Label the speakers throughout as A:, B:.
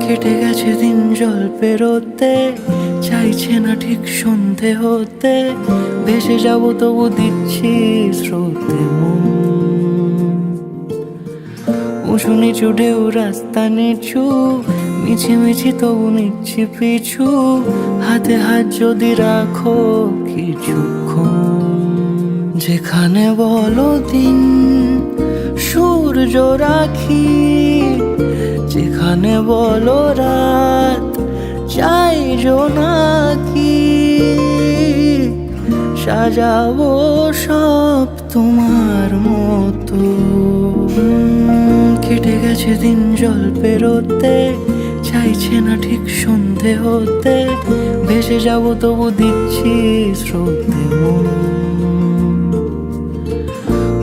A: কেটে গেছে দিন জল পেরোতে। চাইছে না ঠিক সন্ধে হতে। ভেসে যাব তবু দিচ্ছি স্রোতে উঁচু নিচু ঢেউ, রাস্তা নিচু। মিছি মিছি তবু নিচ্ছি পিছু। হাতে হাত যদি রাখো কিছু যেখানে বলো দিন, সূর্য রাখি। যেখানে বলো রাত চাই নাকি? সাজাবো সব তোমার মতো। কেটে গেছে দিন জল পেরোতে, চাইছে না ঠিক সন্ধে হতে। ভেসে যাব তবু দিচ্ছি মন।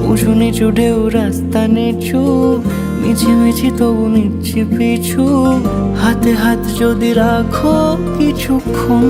A: উঁচু নিচু ঢেউ রাস্তা নিচু মিছি মিছি তবু নিচ্ছি পিছু। হাতে হাত যদি রাখো কিছুক্ষণ